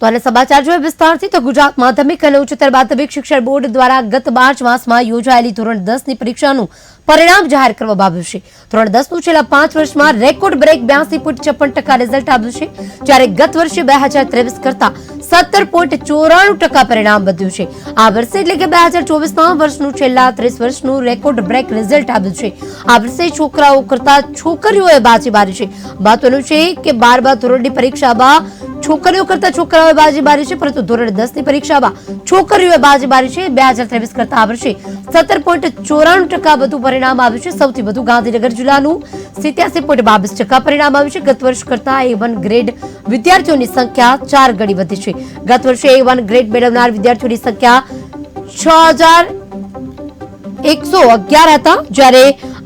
તો અને સમાચાર જોઈએ વિસ્તારથી તો ગુજરાત માધ્યમિક અને ઉચ્ચતર માધ્યમિક શિક્ષણ બોર્ડ દ્વારા ગત માર્ચ માસમાં યોજાયેલી ધોરણ દસની પરીક્ષાનું પરિણામ જાહેર કરવામાં આવ્યું છે. ધોરણ દસનું છેલ્લા પાંચ વર્ષમાં રેકોર્ડ બ્રેક બ્યાસી પોઈન્ટ છપ્પન ટકા રિઝલ્ટ આવ્યું છે, જ્યારે ગત વર્ષે બે હજાર ત્રેવીસ કરતા સત્તર પોઈન્ટ ચોરાણું ટકા પરિણામ વધ્યું છે. આ વર્ષે એટલે કે બે હજાર ચોવીસના વર્ષનું છેલ્લા ત્રીસ વર્ષનું રેકોર્ડ બ્રેક રિઝલ્ટ આવ્યું છે. આ વર્ષે છોકરાઓ કરતા છોકરીઓએ બાજી મારી છે. મહત્વનું છે કે બાર બાર ધોરણની પરીક્ષામાં છોકરીઓ કરતા છોકરાઓએ બાજી મારી છે, પરંતુ ધોરણ દસની પરીક્ષામાં છોકરીઓએ બાજી મારી છે, બે હજાર ત્રેવીસ કરતા આ વર્ષે સત્તર પોઈન્ટ ચોરાણું ટકા વધુ પરિણામ આવ્યું છે. સૌથી વધુ ગાંધીનગર જિલ્લાનું સિત્યાસી પોઈન્ટ બાવીસ ટકા પરિણામ આવ્યું છે. ગત વર્ષ કરતા એ વન ગ્રેડ વિદ્યાર્થીઓની સંખ્યા ચાર ગણી વધી છે. ગત વર્ષે એ વન ગ્રેડ મેળવનાર વિદ્યાર્થીઓની સંખ્યા છ હજાર એકસો અગિયાર હતા, જ્યારે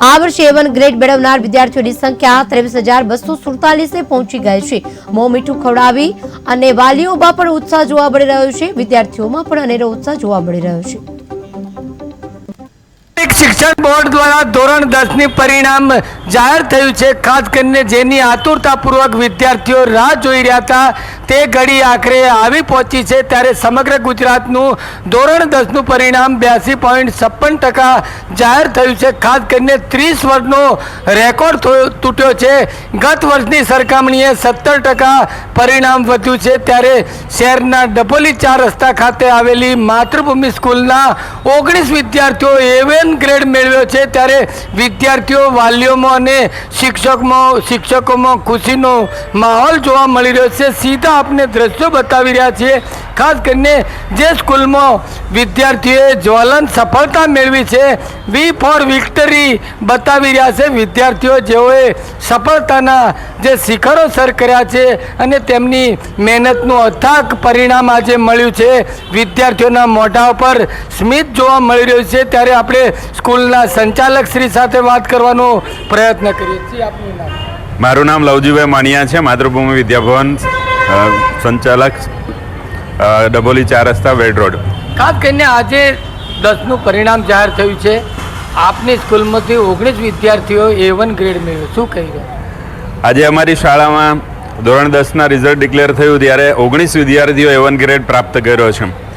આ વર્ષે એવન ગ્રેડ મેળવનાર વિદ્યાર્થીઓની સંખ્યા ત્રેવીસ હજાર બસો સુડતાલીસે પહોંચી ગઈ છે. મો મીઠું ખવડાવી અને વાલીઓમાં પણ ઉત્સાહ જોવા મળી રહ્યો છે, વિદ્યાર્થીઓમાં પણ અનેરો ઉત્સાહ જોવા મળી રહ્યો છે. એક શિક્ષણ બોર્ડ દ્વારા ધોરણ દસની પરિણામ જાહેર થયું છે. ખાસ કરીને જેની આતુરતાપૂર્વક વિદ્યાર્થીઓ રાહ જોઈ રહ્યા હતા, તે ઘડી આખરે આવી પહોંચી છે. ત્યારે સમગ્ર ગુજરાતનું ધોરણ દસનું પરિણામ બ્યાસી પોઈન્ટ છપ્પન ટકા જાહેર થયું છે. ખાસ કરીને ત્રીસ વર્ષનો રેકોર્ડ તૂટ્યો છે. ગત વર્ષની સરખામણીએ સત્તર ટકા પરિણામ વધ્યું છે. ત્યારે શહેરના ડભોલી ચાર રસ્તા ખાતે આવેલી માતૃભૂમિ સ્કૂલના ઓગણીસ વિદ્યાર્થીઓ એવન ગ્રેડ મેળવ્યો છે ત્યારે વિદ્યાર્થીઓ વાલીઓમાં અને શિક્ષકમાં, શિક્ષકોમાં ખુશીનો માહોલ જોવા મળી રહ્યો છે. સીધા આપને દ્રશ્યો બતાવી રહ્યા છીએ. ખાસ કરીને જે સ્કૂલમાં વિદ્યાર્થીઓએ જ્વલન સફળતા મેળવી છે વી ફોર વિક્ટરી બતાવી રહ્યા છે. વિદ્યાર્થીઓ, જેઓએ સફળતાના જે શિખરો સર કર્યા છે અને તેમની મહેનતનું અથાક પરિણામ આજે મળ્યું છે. વિદ્યાર્થીઓના મોઢા ઉપર સ્મિત જોવા મળી રહ્યું છે. ત્યારે આપણે સ્કૂલના સંચાલક શ્રી સાથે વાત કરવાનો પ્રયત્ન કરીએ છીએ. આપનું નામ? મારું નામ લવજીભાઈ માણિયા છે. માતૃભૂમિ વિદ્યાભવન સંચાલક અ, ડભોલી ચાર રસ્તા વેડ રોડ. ખાસ કરીને આજે દસનું પરિણામ જાહેર થયું છે. આપની સ્કૂલમાંથી ઓગણીસ વિદ્યાર્થીઓ એ વન ગ્રેડ મેળવ્યો શું કહી રહ્યા આજે અમારી શાળામાં ધોરણ દસના રિઝલ્ટ ડિક્લેર થયું ત્યારે ઓગણીસ વિદ્યાર્થીઓ એવન ગ્રેડ પ્રાપ્ત કર્યો છે.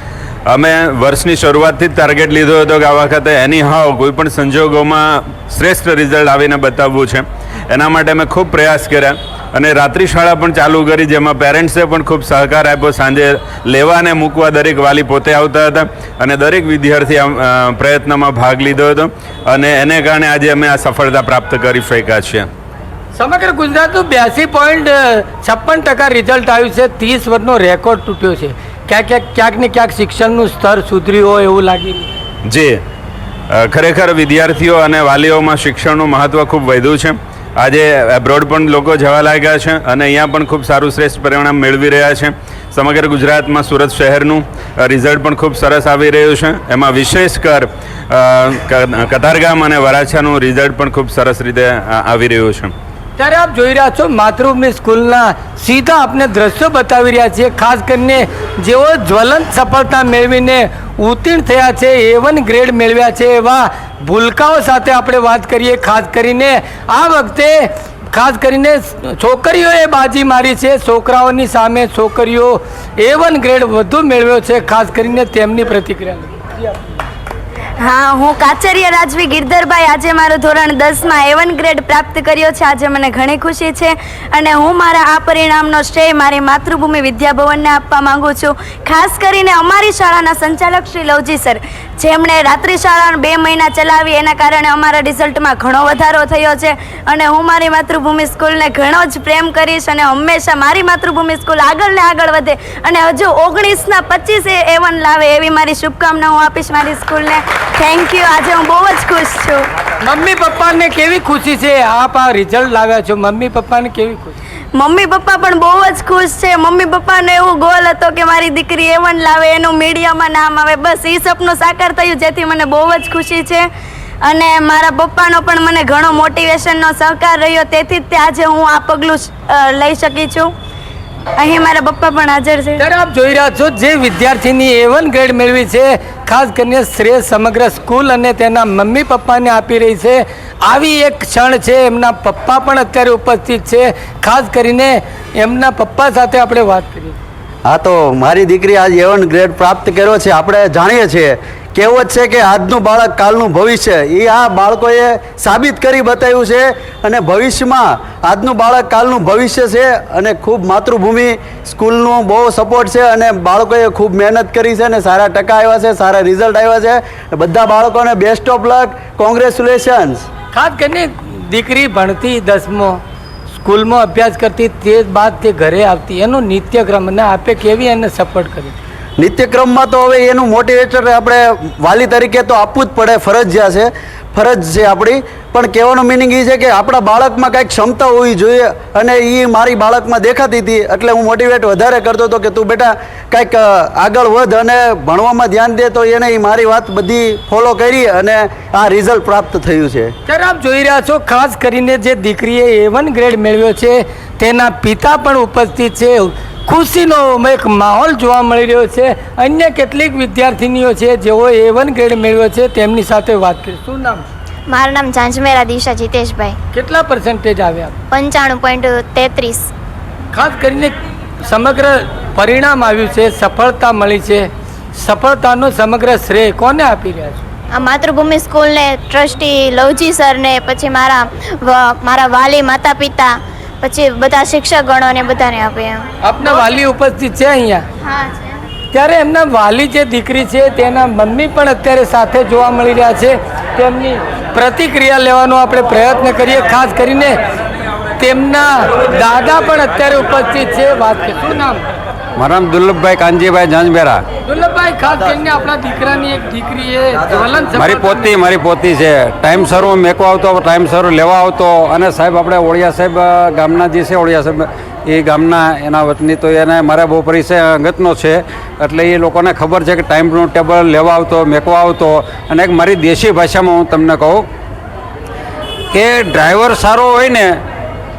અમે વર્ષની શરૂઆતથી જ ટાર્ગેટ લીધો હતો કે આ વખતે એની હાવ કોઈ પણ સંજોગોમાં શ્રેષ્ઠ રિઝલ્ટ આવીને બતાવવું છે. એના માટે અમે ખૂબ પ્રયાસ કર્યા. અને રાત્રિ શાળા પણ ચાલુ કરી જેમાં પેરેન્ટ્સે પણ ખૂબ સહકાર આપ્યો. સાંજે લેવા અને મૂકવા દરેક વાલી પોતે આવતા હતા અને દરેક વિદ્યાર્થી આ પ્રયત્નમાં ભાગ લીધો હતો. અને એને કારણે આજે અમે આ સફળતા પ્રાપ્ત કરી શક્યા છીએ. સમગ્ર ગુજરાતનું બ્યાસી પોઈન્ટ છપ્પન ટકા રિઝલ્ટ આવ્યું છે. ત્રીસ વર્ષનો રેકોર્ડ તૂટ્યો છે. ક્યાંક ક્યાંક ક્યાંક ને ક્યાંક શિક્ષણનું સ્તર સુધર્યું હોય એવું લાગી. જે. ખરેખર વિદ્યાર્થીઓ અને વાલીઓમાં શિક્ષણનું મહત્ત્વ ખૂબ વધ્યું છે. આજે એબ્રોડ પણ લોકો જવા લાગ્યા છે અને અહીંયા પણ ખૂબ સારું શ્રેષ્ઠ પરિણામ મેળવી રહ્યા છે. સમગ્ર ગુજરાતમાં સુરત શહેરનું રિઝલ્ટ પણ ખૂબ સરસ આવી રહ્યું છે. એમાં વિશેષ કર કતારગામ અને વરાછાનું રિઝલ્ટ પણ ખૂબ સરસ રીતે આવી રહ્યું છે. ત્યારે આપ જોઈ રહ્યા છો માતૃભૂમિ સ્કૂલના સીધા આપને દ્રશ્યો બતાવી રહ્યા છીએ. ખાસ કરીને જેઓ જ્વલંત સફળતા મેળવીને ઉત્તીર્ણ થયા છે એવન ગ્રેડ મેળવ્યા છે, એવા ભૂલકાઓ સાથે આપણે વાત કરીએ. ખાસ કરીને આ વખતે ખાસ કરીને છોકરીઓએ બાજી મારી છે. છોકરાઓની સામે છોકરીઓ એવન ગ્રેડ વધુ મેળવ્યો છે. ખાસ કરીને તેમની પ્રતિક્રિયા. હા, હું કાચરિયા રાજવી ગિરધરભાઈ. આજે મારો ધોરણ દસમાં એવન ગ્રેડ પ્રાપ્ત કર્યો છે. આજે મને ઘણી ખુશી છે અને હું મારા આ પરિણામનો શ્રેય મારી માતૃભૂમિ વિદ્યાભવનને આપવા માંગુ છું. ખાસ કરીને અમારી શાળાના સંચાલક શ્રી લવજી સર. જેમણે રાત્રિ શાળા બે મહિના ચલાવી, એના કારણે અમારા રિઝલ્ટમાં ઘણો વધારો થયો છે. અને હું મારી માતૃભૂમિ સ્કૂલને ઘણો જ પ્રેમ કરીશ અને હંમેશા મારી માતૃભૂમિ સ્કૂલ આગળ ને આગળ વધે. અને હજુ ઓગણીસના પચીસે એવન લાવે એવી મારી શુભકામના હું આપીશ મારી સ્કૂલને. થેન્ક યુ આજે હું બહુ જ ખુશ છું. મમ્મી પપ્પાને કેવી ખુશી છે? આપ આ રિઝલ્ટ લાવ્યા છો. મમ્મી પપ્પાને કેવી ખુશી? મમ્મી પપ્પા પણ બહુ જ ખુશ છે. મમ્મી પપ્પાનો એવો ગોલ હતો કે મારી દીકરી એવન લાવે. એનું મીડિયામાં નામ આવે. બસ એ સપનું સાકાર થયું જેથી મને બહુ જ ખુશી છે. અને મારા પપ્પાનો પણ મને ઘણો મોટિવેશનનો સહકાર રહ્યો. તેથી જ તે આજે હું આ પગલું લઈ શકી છું. અહીં મારા પપ્પા પણ હાજર છે. ત્યારે આપ જોઈ રહ્યા છો જે વિદ્યાર્થીની એવન ગ્રેડ મેળવી છે ખાસ કરીને શ્રેય સમગ્ર સ્કૂલ અને તેના મમ્મી પપ્પાને આપી રહી છે. આવી એક ક્ષણ છે એમના પપ્પા પણ અત્યારે ઉપસ્થિત છે. ખાસ કરીને એમના પપ્પા સાથે આપણે વાત કરી હા તો મારી દીકરી આજ એવન ગ્રેડ પ્રાપ્ત કર્યો છે. આપણે જાણીએ છીએ કહેવત છે કે આજનું બાળક કાલનું ભવિષ્ય. એ આ બાળકોએ સાબિત કરી બતાવ્યું છે અને ભવિષ્યમાં આજનું બાળક કાલનું ભવિષ્ય છે અને ખૂબ માતૃભૂમિ સ્કૂલનું બહુ સપોર્ટ છે અને બાળકોએ ખૂબ મહેનત કરી છે અને સારા ટકા આવ્યા છે, સારા રિઝલ્ટ આવ્યા છે. બધા બાળકોને બેસ્ટ ઓફ લક કોંગ્રેચ્યુલેશન્સ ખાસ કરીને દીકરી ભણતી દસમો, સ્કૂલમાં અભ્યાસ કરતી તે બાદ તે ઘરે આવતી. એનો નિત્યક્રમ અને આપે કેવી એને સપોર્ટ કરી. નિત્યક્રમમાં તો હવે એનું મોટિવેટર આપણે વાલી તરીકે તો આપવું જ પડે, ફરજિયાત છે, ફરજ છે આપણી. પણ કહેવાનો મિનિંગ એ છે કે આપણા બાળકમાં કાંઈક ક્ષમતા હોવી જોઈએ અને એ મારી બાળકમાં દેખાતી હતી એટલે હું મોટિવેટ વધારે કરતો હતો કે તું બેટા કાંઈક આગળ વધ અને ભણવામાં ધ્યાન દે તો એને એ મારી વાત બધી ફોલો કરી અને આ રિઝલ્ટ પ્રાપ્ત થયું છે. ત્યારે આપ જોઈ રહ્યા છો, ખાસ કરીને જે દીકરીએ એ વન ગ્રેડ મેળવ્યો છે, તેના પિતા પણ ઉપસ્થિત છે. ખુશીનો એક માહોલ જોવા મળી રહ્યો છે. અન્ય કેટલીક વિદ્યાર્થિનીઓ છે જેઓ એ વન ગ્રેડ મેળવ્યો છે તેમની સાથે વાત કરી શું નામ? મારું નામ ઝાંઝમેરા દિશા જીતેશભાઈ. કેટલા પર્સન્ટેજ આવ્યા? પંચાણું પોઈન્ટ તેત્રીસ. ખાસ કરીને સમગ્ર પરિણામ આવ્યું છે સફળતા મળી છે. સફળતાનો સમગ્ર શ્રેય કોને આપી રહ્યા છો? આ માતૃભૂમિ સ્કૂલને ટ્રસ્ટી લવજી સરને પછી મારા મારા વાલી માતા પિતા પછી બધા શિક્ષકગણોને બધાને આપે એમ. આપના વાલી ઉપસ્થિત છે અહીંયા? હા ત્યારે એમના વાલી જે દીકરી છે તેના મમ્મી પણ અત્યારે સાથે જોવા મળી રહ્યા છે. તેમની પ્રતિક્રિયા લેવાનો આપણે પ્રયત્ન કરીએ. ખાસ કરીને તેમના દાદા પણ અત્યારે ઉપસ્થિત છે. વાત શું નામ? મારું નામ દુર્લભભાઈ કાનજીભાઈ જાંજબેરા. દુર્લભભાઈ ખાસ કરીને આપણા દીકરાની એક દીકરી એ જ્વલન મારી પોતી મારી પોતી છે. ટાઈમ સર હું મેકો આવતો ટાઈમ સર લેવા આવતો. અને સાહેબ આપણે ઓળિયા સાહેબ ગામના જે છે ઓળિયા સાહેબ એ ગામના એના વતની તો એને મારા બહુ પરિચય અંગતનો છે. એટલે એ લોકોને ખબર છે કે ટાઈમનું ટેબલ લેવા આવતો મેકવા આવતો. અને એક મારી દેશી ભાષામાં હું તમને કહું કે ડ્રાઈવર સારો હોય ને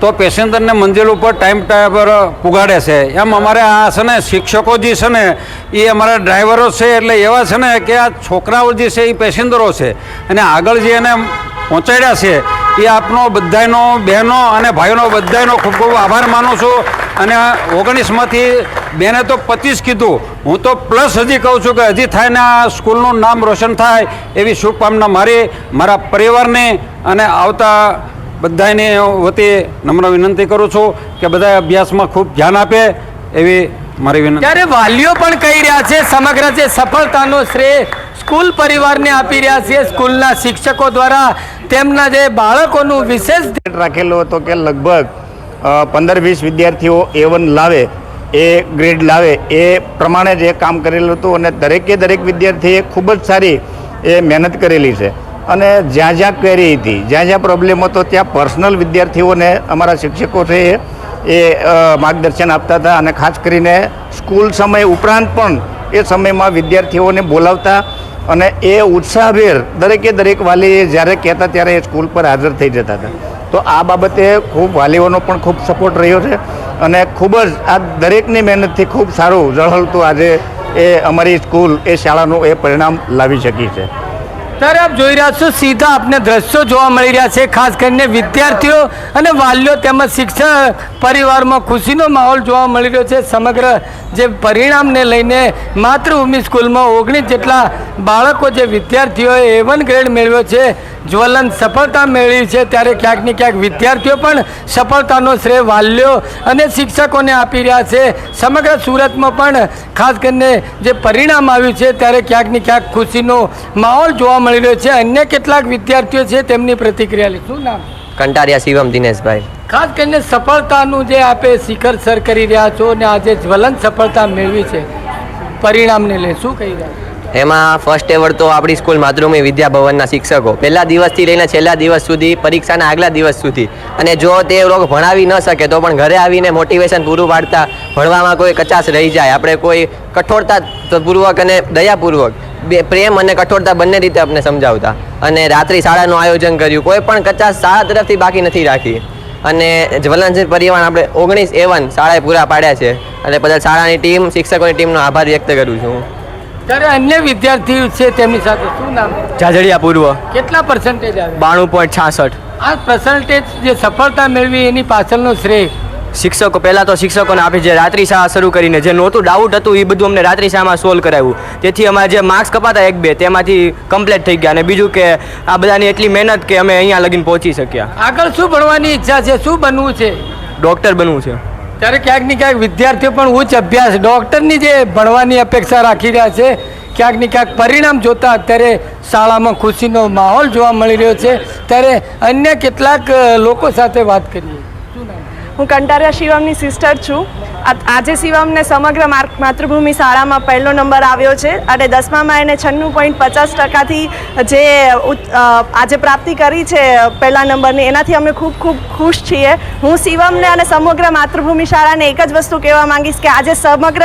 તો પેસેન્જરને મંજિલ ઉપર ટાઈમ ટાઈમ પુગાડે છે. એમ અમારે આ છે ને, શિક્ષકો જે છે ને, એ અમારા ડ્રાઈવરો છે એટલે એવા છે ને કે આ છોકરાઓ જે છે એ પેસેન્જરો છે. અને આગળ જે એને પહોંચાડ્યા છે, એ આપનો બધાનો બહેનો અને ભાઈઓનો બધાનો ખૂબ ખૂબ આભાર માનું છું. અને ઓગણીસમાંથી બેને તો પચીસ કીધું. હું તો પ્લસ હજી કહું છું કે હજી થાય ને આ સ્કૂલનું નામ રોશન થાય એવી શુભકામના મારી, મારા પરિવારને અને આવતા બધાને વતી નમ્ર વિનંતી કરું છું કે બધા અભ્યાસમાં ખૂબ ધ્યાન આપે એવી મારી વિનંતી. ત્યારે વાલીઓ પણ કહી રહ્યા છે સમગ્ર જે સફળતાનો શ્રેય સ્કૂલ પરિવારને આપી રહ્યા છે સ્કૂલના શિક્ષકો દ્વારા તેમના જે બાળકોનું વિશેષ ધ્યાન રાખેલો હતો કે લગભગ પંદર વીસ વિદ્યાર્થીઓ એ વન લાવે એ ગ્રેડ લાવે એ પ્રમાણે જ એ કામ કરેલું હતું અને દરેકે દરેક વિદ્યાર્થીએ ખૂબ જ સારી એ મહેનત કરેલી છે. અને જ્યાં જ્યાં ક્વેરી હતી, જ્યાં જ્યાં પ્રોબ્લેમ હતો, ત્યાં પર્સનલ વિદ્યાર્થીઓને અમારા શિક્ષકો છે એ માર્ગદર્શન આપતા હતા અને ખાસ કરીને સ્કૂલ સમય ઉપરાંત પણ એ સમયમાં વિદ્યાર્થીઓને બોલાવતા અને એ ઉત્સાહભેર દરેકે દરેક વાલી જ્યારે કહેતા ત્યારે એ સ્કૂલ પર હાજર થઈ જતા હતા. તો આ બાબતે ખૂબ વાલીઓનો પણ ખૂબ સપોર્ટ રહ્યો છે અને ખૂબ જ આ દરેકની મહેનતથી ખૂબ સારું ઝળહળતું આજે એ અમારી સ્કૂલ એ શાળાનું એ પરિણામ લાવી શકી છે. ત્યારે આપ જોઈ રહ્યા છો, સીધા આપને દ્રશ્યો જોવા મળી રહ્યા છે. ખાસ કરીને વિદ્યાર્થીઓ અને વાલીઓ તેમજ શિક્ષણ પરિવારમાં ખુશીનો માહોલ જોવા મળી રહ્યો છે. સમગ્ર જે પરિણામને લઈને માતૃભૂમિ સ્કૂલમાં ઓગણીસ જેટલા બાળકો જે વિદ્યાર્થીઓએ એ વન ગ્રેડ મેળવ્યો છે, જ્વલન સફળતા મેળવી છે, ત્યારે ક્યાંક ને ક્યાંક વિદ્યાર્થીઓ પણ સફળતાનો શ્રેય વાલીઓ અને શિક્ષકોને આપી રહ્યા છે. સમગ્ર સુરતમાં પણ ખાસ કરીને જે પરિણામ આવ્યું છે, ત્યારે ક્યાંક ને ક્યાંક ખુશીનો માહોલ જોવા મળી રહ્યો છે. અન્ય કેટલાક વિદ્યાર્થીઓ છે તેમની પ્રતિક્રિયા લીધું શું નામ? કંટારિયા શિવમ દિનેશભાઈ. ખાસ કરીને સફળતાનું જે આપે શિખર સર કરી રહ્યા છો અને આજે જ્વલંત સફળતા મેળવી છે પરિણામને લે શું કહી રહ્યા એમાં ફર્સ્ટ એવર તો આપણી સ્કૂલ માતૃભૂમિ વિદ્યાભવનના શિક્ષકો. પહેલા દિવસથી લઈને છેલ્લા દિવસ સુધી પરીક્ષાના આગલા દિવસ સુધી. અને જો તે લોકો ભણાવી ન શકે તો પણ ઘરે આવીને મોટિવેશન પૂરું પાડતા ભણવામાં કોઈ કચાશ રહી જાય. આપણે કોઈ કઠોરતા પૂર્વક અને દયાપૂર્વક પ્રેમ અને કઠોરતા બંને રીતે આપણે સમજાવતા. અને રાત્રિ શાળાનું આયોજન કર્યું. કોઈ પણ કચાશ શાળા તરફથી બાકી નથી રાખી. અને જ્વલનશીલ પરિવાર આપણે ઓગણીસ એવન શાળાએ પૂરા પાડ્યા છે. અને બધા શાળાની ટીમ શિક્ષકોની ટીમનો આભાર વ્યક્ત કરું છું. ત્યારે અન્ય વિદ્યાર્થીઓ છે તેમની સાથે શું નામ? ઝાઝડિયા પૂર્વ. કેટલા પર્સન્ટેજ આવે? બાણું પોઈન્ટ છાસઠ. આ પર્સન્ટેજ જે સફળતા મેળવી એની પાછળનો શ્રેય. શિક્ષકો પહેલાં તો શિક્ષકોને આપી જે રાત્રિ શાળા શરૂ કરીને જે નહોતું ડાઉટ હતું એ બધું અમને રાત્રિ શાળામાં સોલ્વ કરાવ્યું. તેથી અમારે જે માર્ક્સ કપાતા એક બે તેમાંથી કમ્પ્લીટ થઈ ગયા. અને બીજું કે આ બધાની એટલી મહેનત કે અમે અહીંયા લગીને પહોંચી શક્યા. આગળ શું ભણવાની ઈચ્છા છે? શું બનવું છે? ડૉક્ટર બનવું છે. ત્યારે ક્યાંક ને ક્યાંક વિદ્યાર્થીઓ પણ ઉચ્ચ અભ્યાસ ડૉક્ટરની જે ભણવાની અપેક્ષા રાખી રહ્યા છે ક્યાંક ને ક્યાંક પરિણામ જોતા અત્યારે શાળામાં ખુશીનો માહોલ જોવા મળી રહ્યો છે. ત્યારે અન્ય કેટલાક લોકો સાથે વાત કરીએ. હું કંટારિયા શિવમની સિસ્ટર છું. આજે શિવમને સમગ્ર માતૃભૂમિ શાળામાં પહેલો નંબર આવ્યો છે અને દસમામાં એને છન્નું પોઈન્ટ પચાસ ટકાથી જે આજે પ્રાપ્તિ કરી છે પહેલા નંબરની. એનાથી અમે ખૂબ ખૂબ ખુશ છીએ. હું શિવમને અને સમગ્ર માતૃભૂમિ શાળાને એક જ વસ્તુ કહેવા માંગીશ કે આજે સમગ્ર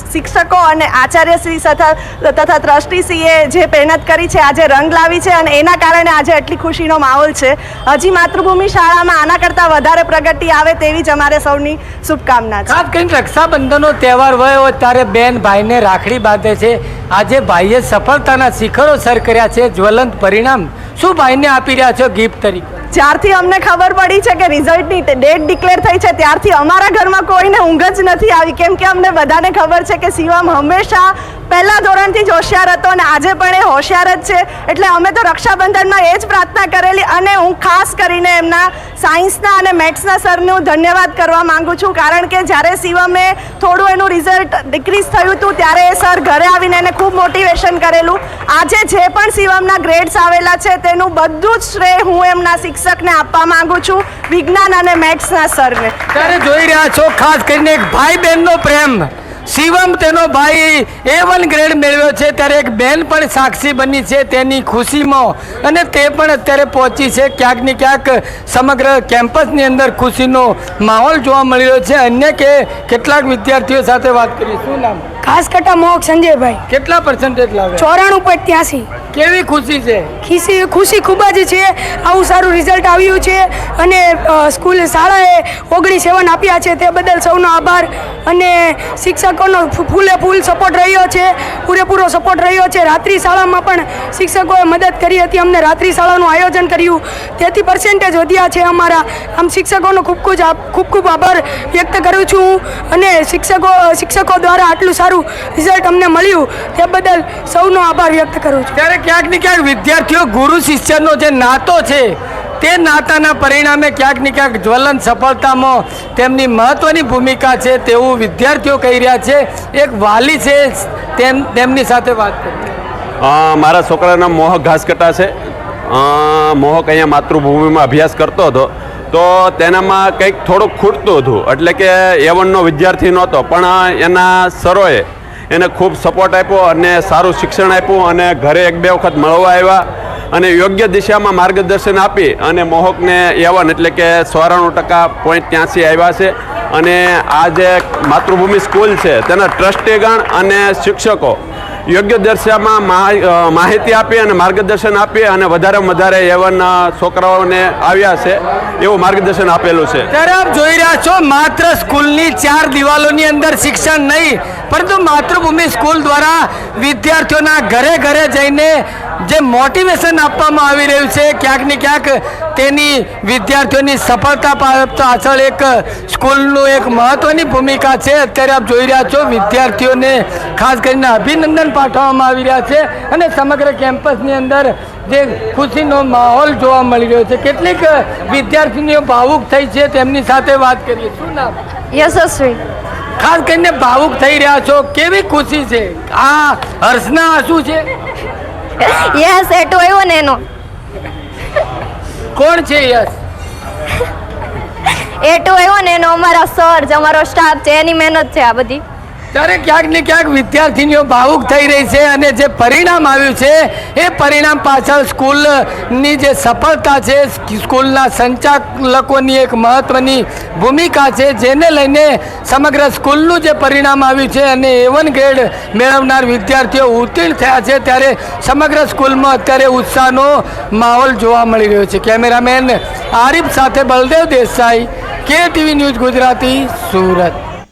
શિક્ષકો અને આચાર્યશ્રી તથા તથા ટ્રસ્ટીશ્રીએ જે મહેનત કરી છે, આજે રંગ લાવી છે અને એના કારણે આજે આટલી ખુશીનો માહોલ છે. હજી માતૃભૂમિ શાળામાં આના કરતાં વધારે પ્રગતિ આવે તેવી જ અમારે સૌની શુભકામના. છે. ખાસ કરીને રક્ષાબંધનનો તહેવાર હોય હોય ત્યારે બેન ભાઈને રાખડી બાંધે છે. આજે ભાઈએ સફળતાના શિખરો સર કર્યા છે. જ્વલંત પરિણામ શું ભાઈને આપી રહ્યા છો ગિફ્ટ તરીકે? જ્યારથી અમને ખબર પડી છે કે રિઝલ્ટની ડેટ ડિક્લેર થઈ છે ત્યારથી અમારા ઘરમાં કોઈને ઊંઘ જ નથી આવી. કેમ કે અમને બધાને ખબર છે કે શિવમ હંમેશા પહેલા ધોરણથી જ હોશિયાર હતો અને આજે પણ એ હોશિયાર જ છે. એટલે અમે તો રક્ષાબંધનમાં એ જ પ્રાર્થના કરેલી અને હું ખાસ કરીને એમના સાયન્સના અને મેથ્સના સરનું ધન્યવાદ કરવા માગું છું. કારણ કે જ્યારે શિવમે થોડું એનું રિઝલ્ટ ડિક્રીઝ થયું હતું, ત્યારે એ સર ઘરે આવીને એને ખૂબ મોટિવેશન કરેલું. આજે જે પણ શિવમના ગ્રેડ્સ આવેલા છે, તેનું બધું જ શ્રેય હું એમના શિક્ષકને આપવા માંગુ છું, વિજ્ઞાન અને મેથ્સના સરને. ત્યારે જોઈ રહ્યા છો, ખાસ કરીને એક ભાઈ બહેનનો પ્રેમ. શિવમ તેનો ભાઈ એ વન ગ્રેડ મેળવ્યો છે. ત્યારે એક બેન પણ સાક્ષી બની છે તેની ખુશીમાં. અને તે પણ અત્યારે પહોંચી છે. ક્યાંક ને ક્યાંક સમગ્ર કેમ્પસની અંદર ખુશીનો માહોલ જોવા મળી રહ્યો છે. અન્ય કે કેટલાક વિદ્યાર્થીઓ સાથે વાત કરીએ. શું નામ? ખાસ કરતા મોહક સંજયભાઈ. કેટલા પર્સન્ટેજ લાવે? ચોરાણું પોઈન્ટ ત્યાસી. કેવી ખુશી છે? ખુશી ખુશી ખૂબ જ છે. આવું સારું રિઝલ્ટ આવ્યું છે અને સ્કૂલ શાળાએ ઓગણીસ સેવન આપ્યા છે. તે બદલ સૌનો આભાર અને શિક્ષકોનો ફૂલે ફૂલ સપોર્ટ રહ્યો છે. પૂરેપૂરો સપોર્ટ રહ્યો છે. રાત્રિ શાળામાં પણ શિક્ષકોએ મદદ કરી હતી. અમને રાત્રિ શાળાનું આયોજન કર્યું. તેથી પર્સેન્ટેજ વધ્યા છે અમારા. આમ શિક્ષકોનો ખૂબ ખૂબ ખૂબ ખૂબ આભાર વ્યક્ત કરું છું અને શિક્ષકો શિક્ષકો દ્વારા આટલું સારું રિઝલ્ટ અમને મળ્યું. તે બદલ સૌનો આભાર વ્યક્ત કરું છું. ત્યારે ક્યાંક ને ક્યાંક વિદ્યાર્થીઓ ગુરુ શિષ્યનો જે નાતો છે, તે નાતાના પરિણામે ક્યાંક ને ક્યાંક જ્વલન સફળતામાં તેમની મહત્વની ભૂમિકા છે તેવું વિદ્યાર્થીઓ કહી રહ્યા છે. એક વાલી છે, તેમ, તેમની સાથે વાત મારા છોકરાના મોહક ઘાસકટા છે. મોહક અહીંયા માતૃભૂમિમાં અભ્યાસ કરતો હતો. તો તેનામાં કંઈક થોડુંક ખૂટતું હતું. એટલે કે એવનનો વિદ્યાર્થી નહોતો, પણ એના સરોએ એને ખૂબ સપોર્ટ આપ્યો અને સારું શિક્ષણ આપ્યું અને ઘરે એક બે વખત મળવા આવ્યા અને યોગ્ય દિશામાં માર્ગદર્શન આપી અને મોહકને યવન એટલે કે ચોરાણું ટકા પોઈન્ટ ત્યાંસી આવ્યા છે. અને આ જે માતૃભૂમિ સ્કૂલ છે, તેના ટ્રસ્ટીગણ અને શિક્ષકો યોગ્ય દર્શામાં માહિતી આપી અને માર્ગદર્શન આપી અને વધારેમાં વધારે યવન છોકરાઓને આવ્યા છે, એવું માર્ગદર્શન આપેલું છે. ત્યારે આપ જોઈ રહ્યા છો, માત્ર સ્કૂલની ચાર દિવાલોની અંદર શિક્ષણ નહીં, પરંતુ માતૃભૂમિ સ્કૂલ દ્વારા વિદ્યાર્થીઓના ઘરે ઘરે જઈને જે મોટિવેશન આપવામાં આવી રહ્યું છે, ક્યાંક ને ક્યાંક તેની વિદ્યાર્થીઓની સફળતા પા- પાછળ એક સ્કૂલનું એક મહત્વની ભૂમિકા છે. અત્યારે આપ જોઈ રહ્યા છો, વિદ્યાર્થીઓને ખાસ કરીને અભિનંદન પાઠવવામાં આવી રહ્યા છે અને સમગ્ર કેમ્પસની અંદર જે ખુશીનો માહોલ જોવા મળી રહ્યો છે. કેટલીક વિદ્યાર્થીનીઓ ભાવુક થઈ છે તેમની સાથે વાત કરીએ. શું નામ? યશસ્વી ખાસ કરીને ભાવુક થઈ રહ્યા છો. કેવી ખુશી છે? આ હર્ષના આંસુ છે? યસ એટો આવ્યો ને એનો. કોણ છે યસ એટો આવ્યો ને એનો અમારા સર અમારો સ્ટાફ છે એની મહેનત છે આ બધી. ત્યારે ક્યાંક ને ક્યાંક વિદ્યાર્થીનીઓ ભાવુક થઈ રહી છે અને જે પરિણામ આવ્યું છે, એ પરિણામ પાછળ સ્કૂલની જે સફળતા છે, સ્કૂલના સંચાલકોની એક મહત્વની ભૂમિકા છે, જેને લઈને સમગ્ર સ્કૂલનું જે પરિણામ આવ્યું છે અને એવન ગ્રેડ મેળવનાર વિદ્યાર્થીઓ ઉત્તીર્ણ થયા છે, ત્યારે સમગ્ર સ્કૂલમાં અત્યારે ઉત્સાહનો માહોલ જોવા મળી રહ્યો છે. કેમેરામેન આરિફ સાથે બલદેવ દેસાઈ કે ટીવી ન્યૂઝ ગુજરાતી, સુરત.